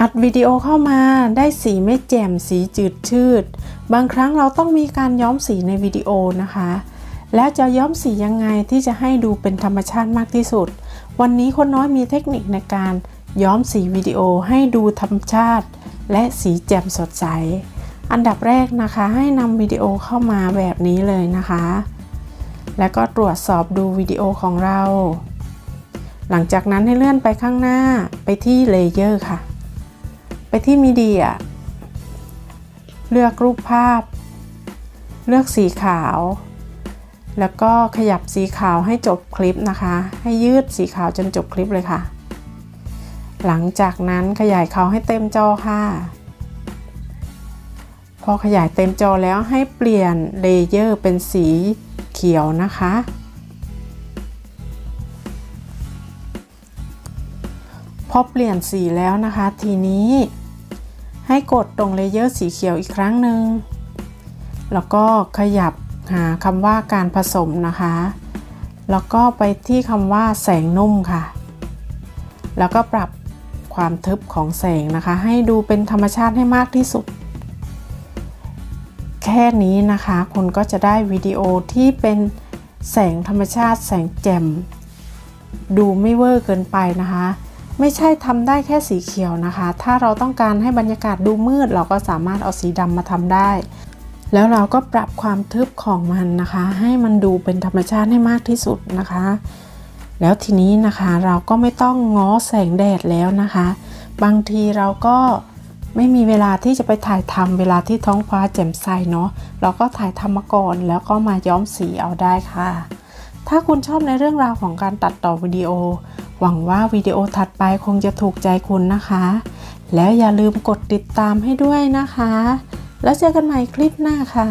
อัดวิดีโอเข้ามาได้สีไม่แจ่มสีจืดชืด บางครั้งเราต้องมีการย้อมสีในวิดีโอนะคะ แล้วจะย้อมสียังไงที่จะให้ดูเป็นธรรมชาติมากที่สุด วันนี้คนน้อยมีเทคนิคในการย้อมสีวิดีโอให้ดูธรรมชาติ และสีแจ่มสดใส อันดับแรกนะคะ ให้นำวิดีโอเข้ามาแบบนี้เลยนะคะ แล้วก็ตรวจสอบดูวิดีโอของเรา หลังจากนั้นให้เลื่อนไปข้างหน้าไปที่เลเยอร์ค่ะ ที่มีเดีย เลือกรูปภาพ เลือกสีขาว แล้วก็ขยับสีขาวให้จบคลิปนะคะ ให้ยืดสีขาวจนจบคลิปเลยค่ะ หลังจากนั้นขยายเขาให้เต็มจอค่ะ พอขยายเต็มจอแล้วให้เปลี่ยนเลเยอร์เป็นสีเขียวนะคะพอเปลี่ยนสีแล้วนะคะ ทีนี้ ให้กดตรงเลเยอร์สีเขียวอีกครั้งหนึ่ง แล้วก็ขยับหาคำว่าการผสมนะคะ แล้วก็ไปที่คำว่าแสงนุ่มค่ะ แล้วก็ปรับความทึบของแสงนะคะ ให้ดูเป็นธรรมชาติให้มากที่สุด แค่นี้นะคะ คุณก็จะได้วิดีโอที่เป็นแสงธรรมชาติแสงแจ่มดูไม่เวอร์เกินไปนะคะ ไม่ใช่ทำได้แค่สีเขียวนะคะ ถ้าเราต้องการให้บรรยากาศดูมืด เราก็สามารถเอาสีดำมาทำได้ แล้วเราก็ปรับความทึบของมันนะคะ ให้มันดูเป็นธรรมชาติให้มากที่สุดนะคะ แล้วทีนี้นะคะเราก็ไม่ต้องง้อแสงแดดแล้วนะคะ บางทีเราก็ไม่มีเวลาที่จะไปถ่ายทำเวลาที่ท้องฟ้าแจ่มใสเนาะเราก็ถ่ายทำมาก่อนแล้วก็มาย้อมสีเอาได้ค่ะ ถ้าคุณชอบในเรื่องราวของการตัดต่อวิดีโอ หวังว่าวิดีโอถัดไปคงจะถูกใจคุณนะคะ แล้วอย่าลืมกดติดตามให้ด้วยนะคะ แล้วเจอกันใหม่คลิปหน้าค่ะ